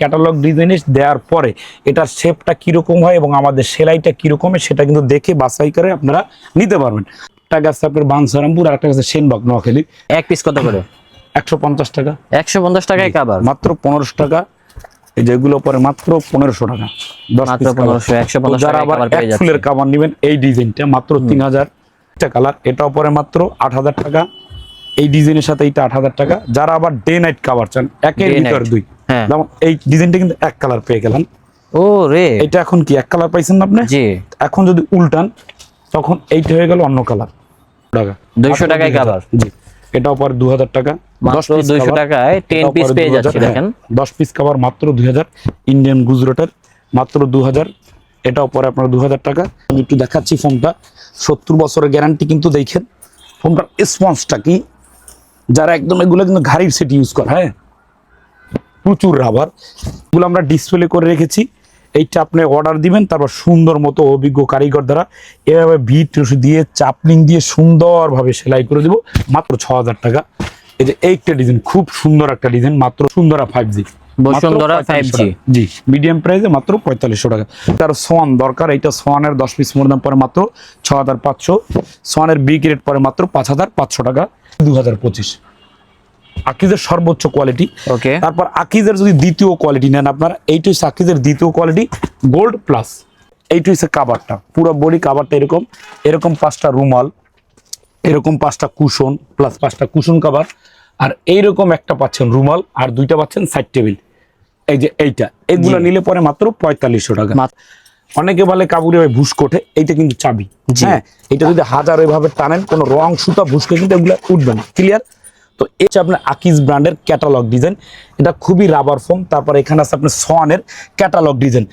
Catalogue ডিজাইনে দেওয়ার পরে এটার শেপটা কীরকম হয় এবং আমাদের সেলাইটা কীরকম হয় সেটা কিন্তু দেখে বাছাই করে আপনারা নিতে পারবেন। একটা গাছ আপনার বানসারামপুর আর একটা গাছে সেনবাগ নোয়াখালী। এক পিস কত করে? একশো পঞ্চাশ টাকা। একশো পঞ্চাশ টাকায় কাবার মাত্র পনেরোশো টাকা। এই যেগুলো পরে মাত্র পনেরোশো টাকা। দশ মাত্র piece cover। 1500, 150 তো যারা আবার এক ফুলের কাবার নেবেন এই ডিজাইনটা মাত্র তিন হাজার। কালার এটাও পরে মাত্র আট হাজার টাকা। এই ডিজাইনের সাথে এইটা আট হাজার টাকা। যারা আবার ডে নাইট কাভার চান একের ভিতর দুই। যেমন এই ডিজাইনটা কিন্তু এক কালার পেয়ে গেলেন। ও রে। এটা এখন কি এক কালার পাইছেন না আপনি? জি। এখন যদি উল্টান তখন এইটা হয়ে গেল অন্য কালার। টাকা। 200 টাকায় cover। জি। এটাও পরে দু হাজার টাকা। মাত্র 200 টাকায় 10 পিস পেয়ে যাচ্ছে দেখেন। হ্যাঁ, দশ পিস কাভার মাত্র দুই হাজার ইন্ডিয়ান গুজরাটের মাত্র দু হাজার এটাও পরে আপনার দু হাজার টাকা। আমি একটু দেখাচ্ছি ফোনটা। সত্তর বছরের গ্যারান্টি কিন্তু দেখেন। ফোনটার স্পন্সটা কি? যারা একদম এগুলো কিন্তু ঘাড়ির সেট ইউজ করে হ্যাঁ? প্রচুর রাবার এগুলো আমরা ডিসপ্লে করে রেখেছি। এইটা আপনি অর্ডার দিবেন তারপর সুন্দর মতো অভিজ্ঞ কারিগর দ্বারা এভাবে বিট দিয়ে চাপলিং দিয়ে সুন্দরভাবে সেলাই করে দিব। মাত্র ছ হাজার টাকা। এই যে এইটা ডিজাইন খুব সুন্দর একটা ডিজাইন মাত্র Sundara five G Bashundhara 5G G medium প্রাইসে মাত্র পঁয়তাল্লিশশো টাকা। তার সোয়ান দরকার এইটা সোয়ানের দশ পিস মোর দাম পরে মাত্র ছ হাজার পাঁচশো। সোয়ানের বি গ্রেড পরে মাত্র পাঁচ হাজার পাঁচশো টাকা দু হাজার পঁচিশ। আকিজের সর্বোচ্চ কোয়ালিটি ওকে তারপর আকিজের যদি দ্বিতীয় কোয়ালিটি নেন আপনার এইটা হচ্ছে আকিজের দ্বিতীয় কোয়ালিটি গোল্ড প্লাস এইটা হচ্ছে কাবারটা। পুরো বডি কাবারটা এরকম। এরকম পাঁচটা রুমাল এরকম পাঁচটা কুশন প্লাস পাঁচটা কুশন কাবার আর এইরকম একটা পাচ্ছেন রুমাল আর দুইটা পাচ্ছেন সাইড টেবিল এই যে এইটা। এইগুলো নিলে পরে মাত্র পঁয়তাল্লিশশো টাকা। অনেকে বলে কাবুরে ভাই ভুস কোঠে এইটা কিন্তু চাবি। হ্যাঁ এটা যদি হাজার এভাবে টানেন কোনো রং সুতা ভুসকে কিন্তু এগুলো উঠবে না। ক্লিয়ার তো হচ্ছে আপনার আকিজ ব্র্যান্ডের ক্যাটালগ ডিজাইন এটা খুবই রাবার ফোম তারপর এখানে আছে আপনার সোয়ানের ক্যাটালগ ডিজাইন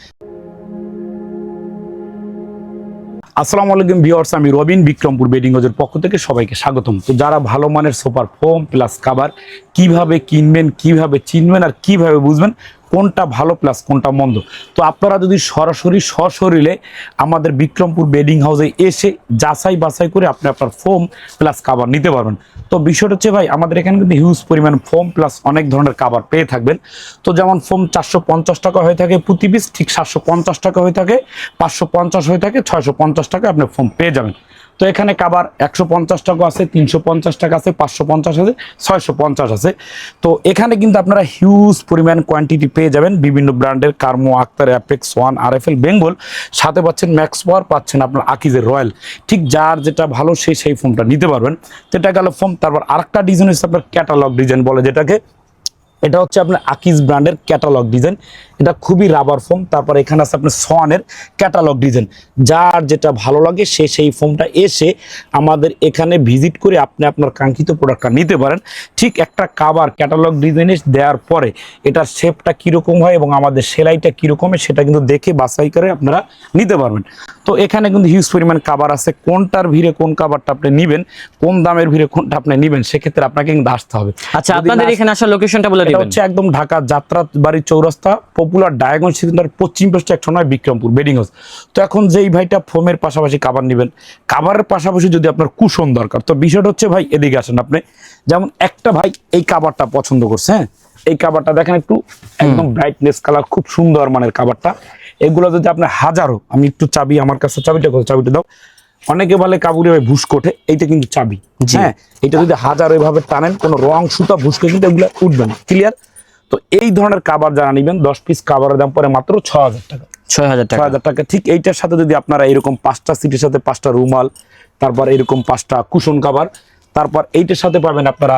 আসসালামু আলাইকুম ভিউয়ার্স আমি রবিন বিক্রমপুর বেডিং হাউজের পক্ষ থেকে সবাইকে স্বাগতম। তো যারা ভালো মানের সোফার ফোম প্লাস কাভার কীভাবে কিনবেন, কীভাবে চিনবেন আর কীভাবে বুঝবেন কোনটা ভালো প্লাস কোনটা মন্দ? তো আপনারা যদি সরাসরি সশরীরে আমাদের বিক্রমপুর বেডিং হাউসে এসে যাচাই বাছাই করে আপনি আপনার ফোম প্লাস কাভার নিতে পারবেন। তো বিষয়টা হচ্ছে ভাই, আমাদের এখানে কিন্তু হিউজ পরিমাণ ফোম প্লাস অনেক ধরনের কাভার পেয়ে থাকবেন। তো যেমন ফোম চারশো পঞ্চাশ টাকা হয়ে থাকে প্রতি পিস ঠিক সাতশো পঞ্চাশ টাকা হয়ে থাকে, পাঁচশো পঞ্চাশ হয়ে থাকে, ছয়শো পঞ্চাশ টাকা আপনি ফোম পেয়ে যাবেন। তো এখানে কাবার একশো পঞ্চাশ টাকা আছে, তিনশো পঞ্চাশ টাকা আছে, পাঁচশো পঞ্চাশ আছে, ছয়শো পঞ্চাশ আছে। তো এখানে কিন্তু আপনারা হিউজ পরিমাণ কোয়ান্টিটি পেয়ে যাবেন বিভিন্ন ব্র্যান্ডের কার্মো Akhtar Apex one R F L Bengal সাথে পাচ্ছেন ম্যাক্স পাওয়ার পাচ্ছেন আপনার আকিজের রয়্যাল ঠিক যার যেটা ভালো, সে সেই ফোনটা নিতে পারবেন। তো এটা গেল ফোন তারপর আরেকটা ডিজাইন হচ্ছে আপনার ক্যাটালগ ডিজাইন বলে যেটাকে। এটা হচ্ছে আপনার আকিজ ব্র্যান্ডের ক্যাটালগ ডিজাইন এটা খুবই রাবার ফোম তারপর এখানে আছে আপনার সোয়ানের ক্যাটালগ ডিজাইন যার যেটা ভালো লাগে সে সেই ফোমটা এসে আমাদের এখানে ভিজিট করে আপনি আপনার কাঙ্ক্ষিত প্রোডাক্টটা নিতে পারেন। ঠিক একটা কাবার ক্যাটালগ ডিজাইনে দেওয়ার পরে এটার শেপটা কীরকম হয় এবং আমাদের সেলাইটা কীরকম হয় সেটা কিন্তু দেখে বাছাই করে আপনারা নিতে পারবেন। তো এখানে কিন্তু হিউজ পরিমাণ কাবার আছে। কোনটার ভিড়ে কোন কাবারটা আপনি নেবেন কোন দামের ভিড়ে কোনটা আপনি নেবেন সেক্ষেত্রে আপনাকে কিন্তু আসতে হবে। আচ্ছা আপনাদের এখানে আসার লোকেশনটা বলে এটা হচ্ছে একদম ঢাকা যাত্রা বাড়ি চৌরাস্তা পপুলার ডায়াগন সেন্টার পশ্চিম পাশে একশো নয় বিক্রমপুর বেডিং হাউস তো এখন যেই ভাইটা ফোমের পাশাপাশি কাবার নেবেন কাবারের পাশাপাশি যদি আপনার কুশন দরকার তো বিষয়টা হচ্ছে ভাই এদিকে আসেন আপনি। যেমন একটা ভাই এই কাবারটা পছন্দ করছে হ্যাঁ? এই কাবারটা দেখেন একটু একদম ব্রাইটনেস কালার খুব সুন্দর মানের কাবারটা এগুলো যদি আপনার হাজারো আমি একটু চাবি আমার কাছে চাবিটা চাবিটা দাও। অনেকে বলে কাবুরে ভাই ভুস কোঠে এইটা কিন্তু চাবি। হ্যাঁ এটা যদি হাজার ওইভাবে টানেন কোনো রং সুতা ভুসকে কিন্তু এগুলো উঠবে না ক্লিয়ার তো এই ধরনের কাবার যারা নিবেন দশ পিস কাবারের দাম পরে মাত্র ছ হাজার টাকা। ছয় হাজার টাকা। হাজার টাকা। ঠিক এইটার সাথে যদি আপনারা এরকম পাঁচটা সিটের সাথে পাঁচটা রুমাল তারপর এরকম পাঁচটা কুশন কাবার তারপর এইটার সাথে পাবেন আপনারা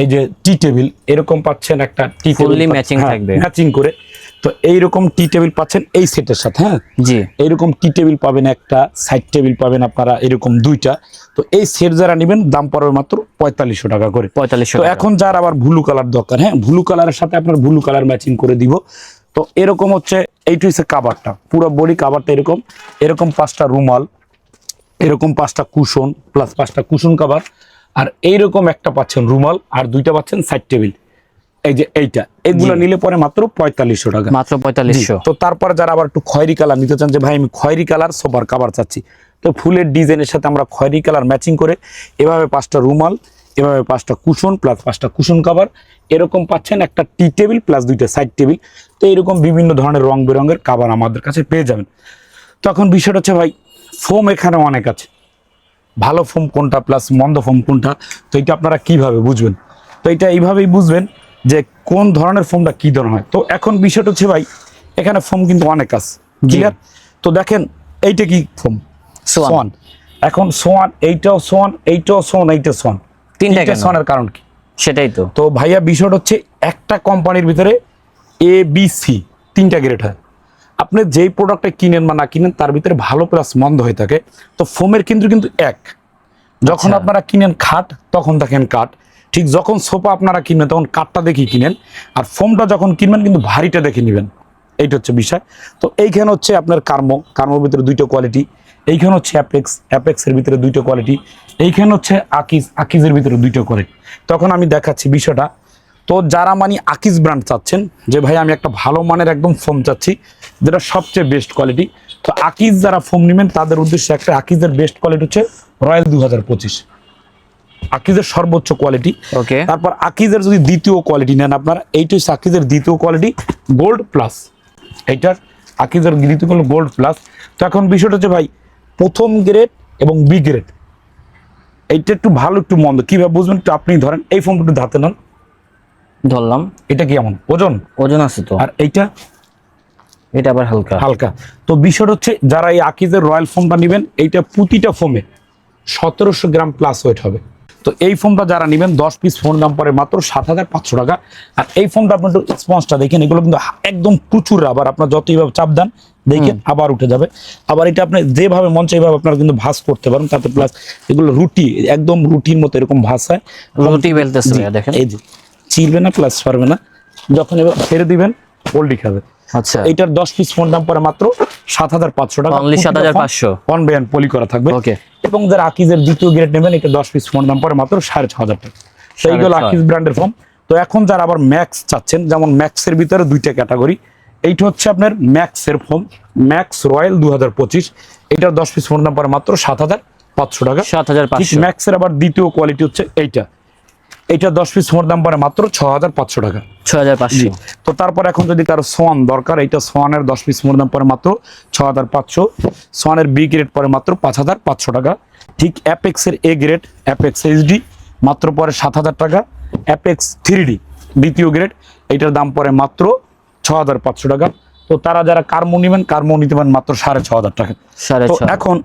এই যে টি টেবিল এরকম পাচ্ছেন একটা টি Fully matching থাকবে। ম্যাচিং করে। তো এইরকম টি টেবিল পাচ্ছেন এই সেটের সাথে হ্যাঁ? জি। এইরকম টি টেবিল পাবেন একটা সাইড টেবিল পাবেন আপনারা এরকম দুইটা। তো এই সেট যারা নেবেন দাম পড়বে মাত্র পঁয়তাল্লিশশো টাকা করে। পঁয়তাল্লিশশো তো এখন যার আবার ব্লু কালার দরকার হ্যাঁ? ব্লু কালারের সাথে আপনার ব্লু কালার ম্যাচিং করে দিব। তো এরকম হচ্ছে এইটু হচ্ছে কাবারটা। পুরো বডি কাবারটা এরকম। এরকম পাঁচটা রুমাল এরকম পাঁচটা কুশন প্লাস পাঁচটা কুশন কাবার। আর এইরকম একটা পাচ্ছেন রুমাল আর দুইটা পাচ্ছেন সাইড টেবিল এই যে এইটা এগুলো নিলে পরে মাত্র পঁয়তাল্লিশশো টাকা। মাত্র পঁয়তাল্লিশশো। তো তারপর যারা আবার একটু খয়েরি কালার নিতে চান যে ভাই আমি খয়েরি কালার সোফার কাভার চাচ্ছি তো ফুলের ডিজাইনের সাথে আমরা খয়েরি কালার ম্যাচিং করে এভাবে পাঁচটা রুমাল এভাবে পাঁচটা কুশন প্লাস পাঁচটা কুশন কাভার এরকম পাচ্ছেন একটা টি টেবিল প্লাস দুইটা সাইড টেবিল তো এরকম বিভিন্ন ধরনের রং বেরঙের কাভার আমাদের কাছে পেয়ে যাবেন। তখন বিষয়টা হচ্ছে ভাই ফোম এখানে অনেক আছে। ভালো ফোম কোনটা প্লাস মন্দ ফোম কোনটা তো এটা আপনারা কীভাবে বুঝবেন? তো এটা এইভাবেই বুঝবেন যে কোন ধরনের ফোমটা কি ধরনের হয়। তো এখন বিষয়টা হচ্ছে ভাই এখানে ফোম কিন্তু অনেক আছে ক্লিয়ার তো দেখেন এইটা কি ফোম? সোয়ান। এখন সোয়ান এইটাও সোয়ান এইটাও সোয়ান এইটা সোয়ান। তিনটা? সোয়ানের কারণ কি? সেটাই তো। তো ভাইয়া বিষয়টা হচ্ছে একটা কোম্পানির ভিতরে এ বি সি তিনটা গ্রেড হয়। আপনি যেই প্রোডাক্টটা কিনেন বা না কিনেন তার ভিতরে ভালো প্লাস মন্দ হয়ে থাকে। তো ফোমের কিন্তু কিন্তু এক। যখন আচ্ছা। আপনারা কিনেন খাট তখন দেখেন কাঠ। ঠিক যখন সোফা আপনারা কিনবেন তখন কাঠটা দেখি কিনেন। আর ফোমটা যখন কিনবেন কিন্তু ভারীটা দেখে নেবেন। এইটা হচ্ছে বিষয়। তো এইখানে হচ্ছে আপনার কার্মো। কার্মোর ভিতরে দুইটা কোয়ালিটি এইখানে হচ্ছে অ্যাপেক্স অ্যাপেক্সের ভিতরে দুইটা কোয়ালিটি এইখানে হচ্ছে আকিজ। আকিজের ভিতরে দুইটা কোয়ালিটি তখন আমি দেখাচ্ছি বিষয়টা। তো যারা মানে আকিজ ব্র্যান্ড চাচ্ছেন যে ভাই আমি একটা ভালো মানের একদম ফোম চাচ্ছি যেটা সবচেয়ে বেস্ট কোয়ালিটি তো আকিজ যারা ফোম নেবেন তাদের উদ্দেশ্যে একটা আকিজের বেস্ট কোয়ালিটি হচ্ছে রয়্যাল দু হাজার পঁচিশ। আকিজের সর্বোচ্চ কোয়ালিটি ওকে তারপর আকিজের যদি দ্বিতীয় কোয়ালিটি নেন আপনারা এইটা হচ্ছে আকিজের দ্বিতীয় কোয়ালিটি গোল্ড প্লাস এইটার আকিজের দ্বিতীয় হলো গোল্ড প্লাস তো এখন বিষয়টা হচ্ছে ভাই প্রথম গ্রেড এবং বি গ্রেড এইটা একটু ভালো একটু মন্দ। কীভাবে বুঝবেন একটু আপনি ধরেন এই ফোনটা একটু ধাতে নেন। ধরলাম। এটা কেমন ওজন? ওজন আছে তো। আর এইটা? এটা আবার হালকা। হালকা। তো বিষয়টা হচ্ছে যারা এই আকিজের রয়্যাল ফোমটা নেবেন এইটা প্রতিটা ফোমে সতেরোশো গ্রাম প্লাস ওয়েট হবে। তো এই ফোনটা যারা নেবেন দশ পিস ফোন দাম পরে মাত্র সাত হাজার পাঁচশো টাকা। আর এই ফোনটা আপনার একটু স্পঞ্জটা দেখেন এগুলো কিন্তু একদম প্রচুর আবার আপনার যত এইভাবে চাপ দেন দেখেন আবার উঠে যাবে। আবার এটা আপনি যেভাবে মন চাই এইভাবে আপনারা কিন্তু ভাস করতে পারেন। তাতে প্লাস এগুলো রুটি একদম রুটির মতো এরকম ভাস হয়। রুটি বেলতেছে দেখেন। এই যে। চিলবে না প্লাস পারবে না। যখন এবার ছেড়ে দিবেন পোল্ট্রি খাবে। আচ্ছা। এইটার দশ পিস ফোন দাম পড়ে মাত্র সাত হাজার পাঁচশো টাকা। Only 7,500 অন ব্যান্ড পলি করা থাকবে. এবং যারা আকিজের দ্বিতীয় গ্রেড নেবেন এটা দশ পিস ফোন দাম পড়ে মাত্র সাড়ে ছ হাজার টাকা। তো এইগুলো আকিজ ব্র্যান্ডের ফোন তো এখন যারা আবার ম্যাক্স চাচ্ছেন যেমন ম্যাক্সের ভিতরে দুইটা ক্যাটাগরি এইটা হচ্ছে আপনার ম্যাক্সের ফোন ম্যাক্স রয়্যাল দু হাজার পঁচিশ। এটার দশ পিস ফোন দাম পড়ে মাত্র সাত হাজার পাঁচশো টাকা। সাত হাজার ম্যাক্সের আবার দ্বিতীয় কোয়ালিটি হচ্ছে এইটা। এইটা দশ পিস ফোন দাম পরে মাত্র ছ হাজার পাঁচশো টাকা। ছয় হাজার পাঁচশো। তো তারপর এখন যদি কারও সোয়ান দরকার এইটা সোয়ানের দশ পিস মোর দাম পরে মাত্র ছ হাজার পাঁচশো। সোয়ানের বি গ্রেড পরে মাত্র পাঁচ হাজার পাঁচশো টাকা। ঠিক অ্যাপেক্সের এ গ্রেড অ্যাপেক্স এইচডি মাত্র পরে সাত হাজার টাকা। অ্যাপেক্স থ্রি ডি দ্বিতীয় গ্রেড এইটার দাম পরে মাত্র ছ হাজার পাঁচশো টাকা। তো তারা যারা কার্মো নেবেন কার্মো নিতে পারেন মাত্র সাড়ে ছ হাজার টাকা। এখন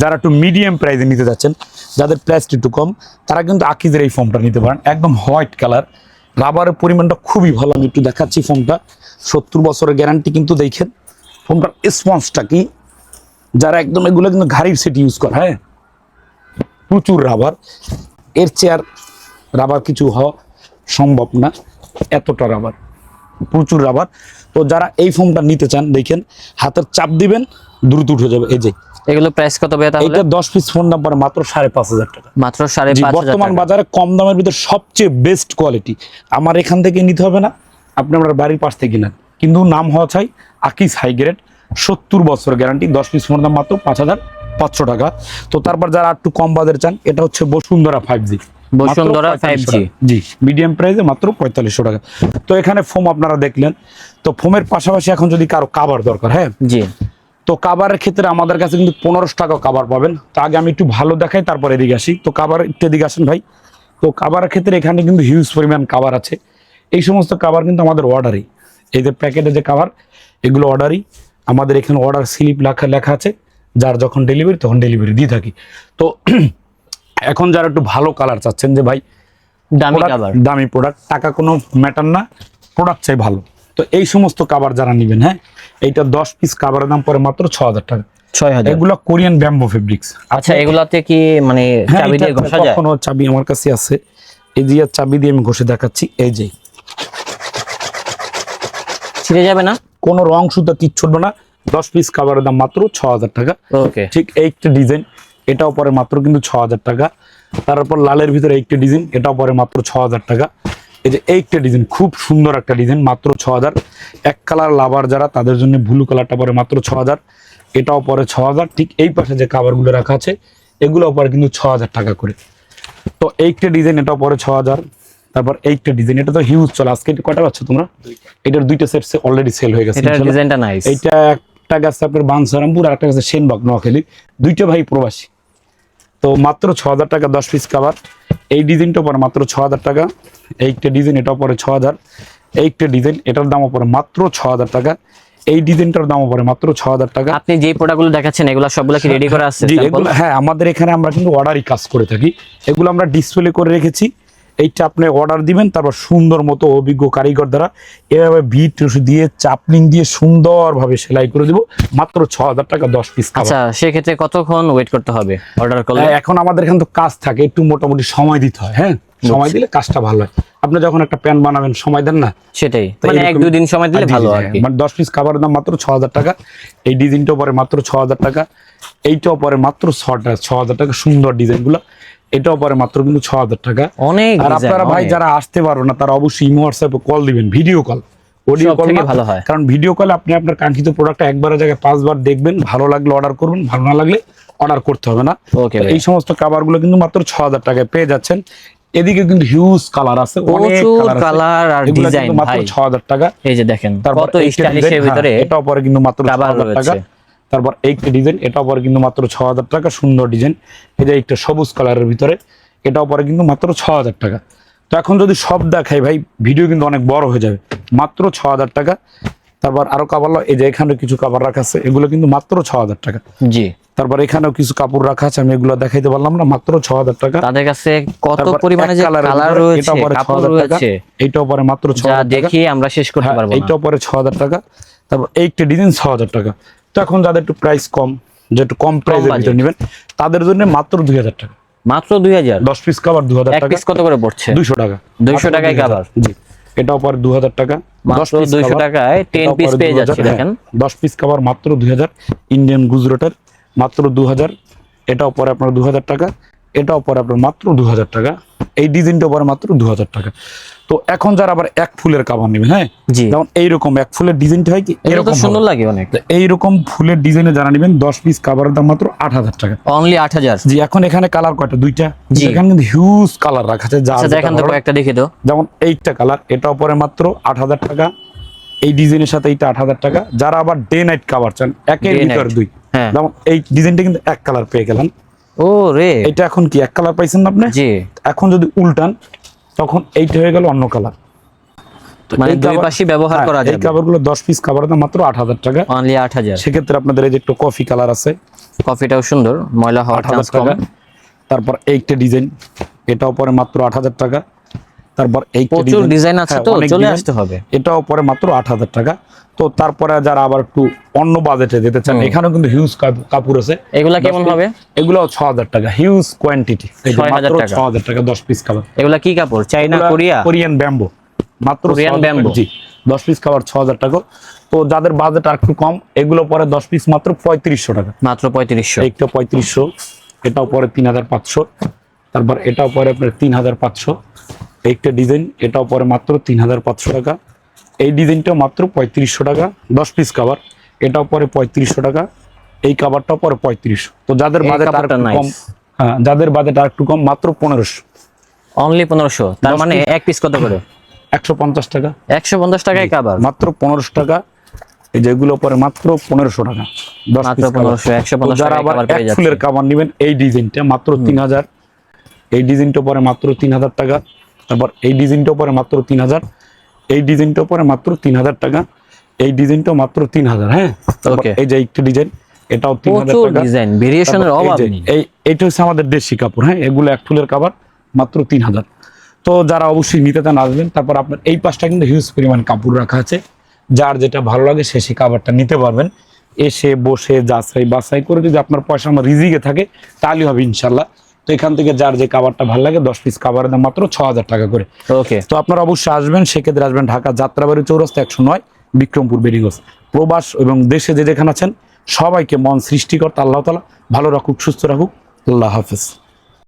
যারা একটু মিডিয়াম প্রাইসে নিতে যাচ্ছেন, যাদের প্রাইসটা একটু কম, তারা কিন্তু আকিজের এই ফোমটা নিতে পারেন। একদম হোয়াইট কালার রাবারের পরিমাণটা খুবই ভালো, আমি একটু দেখাচ্ছি ফোমটা সত্তর বছরের গ্যারান্টি কিন্তু দেখেন। ফোমটার স্পন্সটা কি? যারা একদম এগুলো কিন্তু ঘাড়ির সেট ইউজ করে হ্যাঁ? প্রচুর রাবার এর চেয়ার রাবার কিছু হওয়া সম্ভব না, এতটা রাবার প্রচুর রাবার। তো যারা এই ফোমটা নিতে চান দেখেন হাতের চাপ দিবেন দ্রুত উঠে যাবে। এই যে এগুলো প্রাইস কত ভাইয়া তাহলে? এইটা দশ পিস ফোন নাম্বার মাত্র সাড়ে পাঁচ হাজার টাকা। মাত্র সাড়ে জি, পাঁচ হাজার বর্তমান বাজারে কম দামের ভিতরে সবচেয়ে বেস্ট কোয়ালিটি আমার এখান থেকে নিতে হবে না আপনি আপনার বাড়ির পাশ থেকে কিনেন কিন্তু নাম হওয়া চাই আকিস হাই গ্রেড সত্তর বছর গ্যারান্টি দশ পিস ফোন দাম মাত্র পাঁচ হাজার পাঁচশো টাকা। তো তারপর যারা একটু কম বাজারে চান এটা হচ্ছে Bashundhara five G Bashundhara 5G G medium প্রাইসে মাত্র পঁয়তাল্লিশশো টাকা। তো এখানে ফোম আপনারা দেখলেন। তো ফোমের পাশাপাশি এখন যদি কারও কাবার দরকার হ্যাঁ? জি। তো কাবারের ক্ষেত্রে আমাদের কাছে কিন্তু পনেরোশো টাকা কাবার পাবেন। তো আগে আমি একটু ভালো দেখাই তারপর এদিকে আসি। তো কাবার একটু এদিকে আসেন ভাই। তো কাবারের ক্ষেত্রে এখানে কিন্তু হিউজ পরিমাণ কাবার আছে। এই সমস্ত কাবার কিন্তু আমাদের অর্ডারই এই যে প্যাকেটে যে কাবার এগুলো অর্ডারই আমাদের এখানে অর্ডার স্লিপ লেখা লেখা আছে। যার যখন ডেলিভারি তখন ডেলিভারি দিয়ে থাকি। তো এখন যারা একটু ভালো কালার চাচ্ছেন যে ভাই দামি কাভার দামি প্রোডাক্ট টাকা কোনো ম্যাটার না প্রোডাক্ট চাই ভালো। তো এই সমস্ত কাবার যারা নেবেন হ্যাঁ এইটা দশ পিস কাবারের দাম পরে মাত্র ছ হাজার টাকা। ছয় হাজার এগুলো কোরিয়ান ব্যাম্বো ফেব্রিক্স আচ্ছা এগুলাতে কি মানে চাবি দিয়ে ঘষা যায়? কখনো চাবি আমার কাছে আছে। এই যে চাবি দিয়ে আমি ঘষে দেখাচ্ছি এই যে। ছিঁড়ে যাবে না? কোনো রং সুতা কিচ্ছু উঠবে না। দশ পিস কাবারের দাম মাত্র ছ হাজার টাকা। ওকে ঠিক এইটা ডিজাইন। এটাও পরে মাত্র কিন্তু ছ হাজার টাকা। তারপর লালের ভিতরে এইটা ডিজাইন এটাও পরে মাত্র ছ হাজার টাকা। এই যে এইটা ডিজাইন খুব সুন্দর একটা ডিজাইন মাত্র ছ হাজার এক কালার লাভার যারা তাদের জন্য ব্লু কালারটা পরে মাত্র ছ হাজার এটাও পরে ছ হাজার ঠিক এই পাশে যে কাভারগুলো রাখা আছে এগুলো পরে কিন্তু ছ হাজার টাকা করে। তো এইটা ডিজাইন এটাও পরে ছ হাজার তারপর এইটা ডিজাইন এটা তো হিউজ চলে। আজকে কটা কয়টা পাচ্ছ তোমরা? এটার দুইটা সেট অলরেডি সেল হয়ে গেছে ইনশাল্লাহ। ডিজাইনটা নাইস এইটা একটা গেছে আপনার বানসারামপুর আর একটা গেছে সেনবাগ নোয়াখালী। দুইটা ভাই প্রবাসী। তো মাত্র ছ হাজার টাকা দশ পিস কাভার এই ডিজাইনটা পরে মাত্র ছ হাজার টাকা এইটা ডিজাইন এটা পরে ছ হাজার এই একটা ডিজাইন এটার দামও পরে মাত্র ছ হাজার টাকা। এই ডিজাইনটার দামও পরে মাত্র ছ হাজার টাকা। আপনি যে প্রোডাক্টগুলো দেখাচ্ছেন এগুলো সবগুলো কি রেডি করা আছে হ্যাঁ আমাদের এখানে আমরা কিন্তু অর্ডারই কাজ করে থাকি। এগুলো আমরা ডিসপ্লে করে রেখেছি। এইটা আপনি অর্ডার দিবেন তারপর সুন্দর মতো অভিজ্ঞ কারিগর দ্বারা এভাবে বিট দিয়ে চাপলিং দিয়ে সুন্দরভাবে সেলাই করে দিব। মাত্র ছ হাজার টাকা দশ পিস আচ্ছা সেক্ষেত্রে কতক্ষণ ওয়েট করতে হবে অর্ডার করলে? এখন আমাদের এখানে তো কাজ থাকে একটু মোটামুটি সময় দিতে হয় হ্যাঁ? সময় দিলে কাজটা ভালো হয়। আপনি যখন একটা প্যান্ট বানাবেন সময় দেন না? সেটাই। মানে এক দুই দিন সময় দিলে ভালো আর কি। মানে দশ পিস খাবারের দাম মাত্র ছ হাজার টাকা। এই ডিজাইনটাও পরে মাত্র ছ হাজার টাকা। এইটাও পরে মাত্র ছ টাকা ছ হাজার টাকা সুন্দর ডিজাইনগুলো। এটাও পরে মাত্র কিন্তু ছ হাজার টাকা। অনেক আর আপনারা ভাই যারা আসতে পারবেন না তারা অবশ্যই ইমো হোয়াটসঅ্যাপে কল দিবেন ভিডিও কল অডিও কল ভালো হয়। কারণ ভিডিও কলে আপনি আপনার কাঙ্ক্ষিত প্রোডাক্টটা একবারের জায়গায় পাঁচবার দেখবেন ভালো লাগলে অর্ডার করবেন ভালো না লাগলে অর্ডার করতে হবে না। এই সমস্ত কাভারগুলো কিন্তু মাত্র ছ হাজার টাকায় পেয়ে যাচ্ছেন। এদিকে কিন্তু হিউজ কালার আছে প্রচুর কালার আর ডিজাইন মাত্র ভাই। ছ হাজার টাকা। এই যে দেখেন তারপর কত এইটা স্টাইলিশের ভিতরে হ্যাঁ, এটাও পরে কিন্তু মাত্র ছ কাভার হাজার টাকা। রয়েছে। তারপর এইটা ডিজাইন এটাও পরে কিন্তু মাত্র ছ হাজার টাকা সুন্দর ডিজাইন। এই যে একটা সবুজ কালারের ভিতরে এটাও পরে কিন্তু মাত্র ছ হাজার টাকা। তো এখন যদি সব দেখাই ভাই ভিডিও কিন্তু অনেক বড় হয়ে যাবে। মাত্র ছ হাজার টাকা। তারপর আরও কাবার এই যে এখানে কিছু কাবার রাখা আছে এগুলো কিন্তু মাত্র ছ হাজার টাকা। জি। তারপর এখানেও কিছু কাপড় রাখা আছে আমি এগুলো দেখাইতে পারলাম না মাত্র ছ হাজার টাকা। তাদের কাছে কত পরিমাণে যে কালার রয়েছে এটাও পরে কাপড় রয়েছে এইটাও পরে মাত্র ছ হাজার টাকা। আমরা শেষ করতে হ্যাঁ, পারব এইটাও পরে ছ হাজার টাকা। তারপর এইটা ডিজাইন ছ হাজার টাকা। তো এখন যাদের একটু প্রাইস কম যে একটু কম প্রাইসের ভিতরে নেবেন তাদের জন্য মাত্র দুই হাজার টাকা। মাত্র দুই হাজার? দশ পিস কাবার দু হাজার এক টাকা। পিস কত করে পড়ছে? দুইশো টাকা। 200 মাত্র টাকায় 2000 cover। জি। এটাও পরে দু হাজার টাকা। মাত্র 10 piece 200 cover, টাকায় 10 এটাও piece পরে পেয়ে 2000 যাচ্ছি, হ্যাঁ, দেখেন। দশ পিস কাবার মাত্র দুই হাজার। ইন্ডিয়ান গুজরাটের মাত্র দু হাজার। এটাও পরে আপনার দু হাজার টাকা। এটাও পরে আপনার মাত্র দু হাজার টাকা। এই ডিজাইনটা পরে মাত্র দু হাজার টাকা। তো এখন যারা আবার এক ফুলের কাবার নেবেন হ্যাঁ? যেমন এইরকম এক ফুলের ডিজাইনটা হয় কি? এরকম সুন্দর লাগে অনেক। এইরকম ফুলের ডিজাইনে যারা নেবেন দশ পিস কাভারের দাম মাত্র আট হাজার টাকা। অনলি আট হাজার। জি এখন এখানে কালার কয়টা? দুইটা। এখানে কিন্তু হিউজ কালার রাখা আছে যা আচ্ছা দেখেন তো ভালো দেখে দাও। যেমন এইটা কালার এটা পরে মাত্র আট হাজার টাকা। এই ডিজাইনের সাথে এইটা আট হাজার টাকা। যারা আবার ডে নাইট কাভার চান একের ভিতর দুই। হ্যাঁ। যেমন এই ডিজাইনটা কিন্তু এক কালার পেয়ে গেলেন ও রে। এইটা এখন কি এক কালার পাইছেন না আপনি? জি। এখন যদি উল্টান তখন এইটা হয়ে গেল অন্য কালার মানে দুই পাশেই ব্যবহার করা হ্যাঁ, এই কাভারগুলো দশ পিস কাভারের দাম মাত্র আট হাজার টাকা। অনলি আট হাজার। সেক্ষেত্রে আপনাদের এই যে একটু কফি কালার আছে কফিটাও সুন্দর ময়লা হওয়ার চান্স কম। তারপর এইটা ডিজাইন এটাও পরে মাত্র আট হাজার টাকা। তারপর এইটা প্রচুর ডিজাইন আছে হ্যাঁ, তো চলে আসতে হবে। এটাও পরে মাত্র আট হাজার টাকা। তো তারপরে যারা আবার একটু অন্য বাজেটে যেতে চান এখানেও কিন্তু হিউজ কাপড় আছে। এগুলা কেমন হবে? এগুলো ছ হাজার টাকা হিউজ কোয়ান্টিটি 6,000 মাত্র টাকা। ছ হাজার টাকা দশ পিস খাবার এগুলা কি কাপড়? China Korea? Korean bamboo. মাত্র 6,000 bamboo। জি দশ পিস খাবার ছ হাজার টাকা। তো যাদের বাজেট আর একটু কম এগুলো পরে দশ পিস মাত্র পঁয়ত্রিশশো টাকা। মাত্র পঁয়ত্রিশশো। একটা পঁয়ত্রিশশো এটাও পরে তিন হাজার পাঁচশো। তারপর এটাও পরে আপনার তিন হাজার পাঁচশো। এইটা ডিজাইন এটাও পরে মাত্র তিন হাজার পাঁচশো টাকা। এই ডিজাইনটা মাত্র পঁয়ত্রিশশো টাকা দশ পিস কাবার এটাও পরে পঁয়ত্রিশশো টাকা এই কাবারটাও পরে পঁয়ত্রিশশো তো যাদের বাজেট আর কম হ্যাঁ যাদের বাজেট আর একটু কম মাত্র পনেরোশো। অনলি পনেরোশো। তার মানে এক পিস কত করে? একশো পঞ্চাশ টাকা। একশো পঞ্চাশ টাকায় কাবার মাত্র পনেরোশো টাকা। এই যেগুলো পরে মাত্র পনেরোশো টাকা। দশ মাত্র piece cover। 1500, 150 তো যারা আবার এক ফুলের কাবার নেবেন এই ডিজাইনটা মাত্র তিন হাজার। এই ডিজাইনটা পরে মাত্র তিন হাজার টাকা। তারপর এই ডিজাইনটা পরে মাত্র তিন হাজার। এই ডিজাইনটা পরে মাত্র তিন হাজার টাকা। এই ডিজাইনটা মাত্র তিন হাজার হ্যাঁ এই যে একটা ডিজাইন এটাও তিন হাজার টাকা। ডিজাইন ভেরিয়েশনের অভাব এই এইটা হচ্ছে আমাদের দেশি কাপড় হ্যাঁ? এগুলো এক ফুলের কাবার মাত্র তিন হাজার তো যারা অবশ্যই নিতে চান আসবেন। তারপর আপনার এই পাশটা কিন্তু হিউজ পরিমাণ কাপড় রাখা আছে। যার যেটা ভালো লাগে সে সেই কাবারটা নিতে পারবেন। এসে বসে যাচাই বাছাই করে যদি আপনার পয়সা আমার রিজিকে থাকে তাহলেই হবে ইনশাল্লাহ তো এখান থেকে যার যে কাবারটা ভালো লাগে দশ পিস কাবারের দাম মাত্র ছ হাজার টাকা করে। ওকে তো আপনারা অবশ্যই আসবেন সেক্ষেত্রে আসবেন ঢাকা যাত্রাবাড়ি চৌরাস্তা একশো নয় বিক্রমপুর বেরিগোস। প্রবাস এবং দেশে যে যেখানে আছেন সবাইকে মন সৃষ্টিকর্তা আল্লাহ তালা ভালো রাখুক সুস্থ রাখুক আল্লাহ হাফেজ।